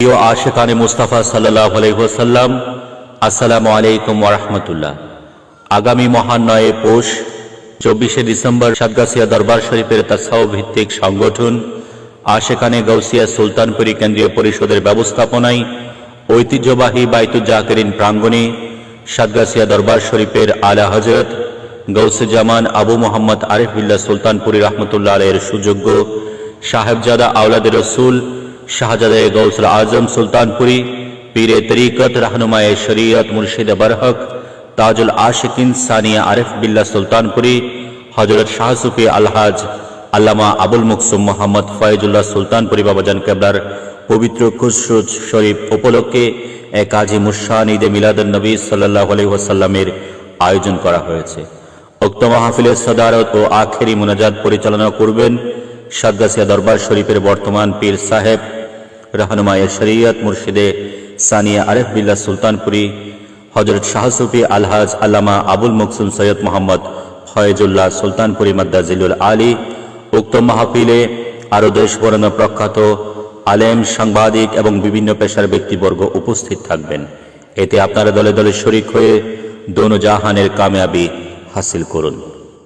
প্রিয় আশেকানে মুস্তাফা সাল্লাহ আলহিহাসাল্লাম আসসালামু আলাইকুম ওরহমতুল্লাহ আগামী মহান নয় পৌষ, চব্বিশে ডিসেম্বর সাতগাছিয়া দরবার শরীফের তাসাও ভিত্তিক সংগঠন আশেকানে গৌসিয়া সুলতানপুরি কেন্দ্রীয় পরিষদের ব্যবস্থাপনায় ঐতিহ্যবাহী বাইতুজ্জাকেরিন প্রাঙ্গণে সাতগাছিয়া দরবার শরীফের আলা হজরত গৌসে জামান আবু মোহাম্মদ আরিফুল্লাহ সুলতানপুরি রহমতুল্লাহ আলের সুযোগ্য সাহেবজাদা আওলাদের রসুল শাহজাদে গৌসুল আজম সুলতানপুরি, পীরে তরিকত রাহনুমায় শরীয়ত মুর্শিদ বরহক, তাজুল আশিকিন সানিয়া আরিফ বিল্লাহ সুলতানপুরি হজরত শাহ সুফি আলহাজ, আল্লামা আবুল মুকসুম মোহাম্মদ ফয়েজুল্লাহ সুলতানপুরি বাবাজান কেবলার পবিত্র খুসরুজ শরীফ উপলক্ষে এক কাজী মুসান ঈদে মিলাদুল নবী সাল্লাহ আলহি ওয়াসাল্লামের আয়োজন করা হয়েছে। উক্ত মাহফিলের সদারত ও আখেরি মুনাজাত পরিচালনা করবেন সাদগাছিয়া দরবার শরীফের বর্তমান পীর সাহেব রহনুমায় শরীয়ত মুর্শিদে সানিয়া আরেফ বিল্লাহ সুলতানপুরি হজরত শাহসুফি আলহাজ আল্লামা আবুল মকসুম সৈয়দ মোহাম্মদ ফয়েজুল্লাহ সুলতানপুরি মাদ্দাজিলুল আলী, উক্ত মাহফিলে আরও দেশ বরণ প্রখ্যাত আলেম, সাংবাদিক এবং বিভিন্ন পেশার ব্যক্তিবর্গ উপস্থিত থাকবেন। এতে আপনারা দলে দলে শরিক হয়ে দোনো জাহানের কামিয়াবি হাসিল করুন।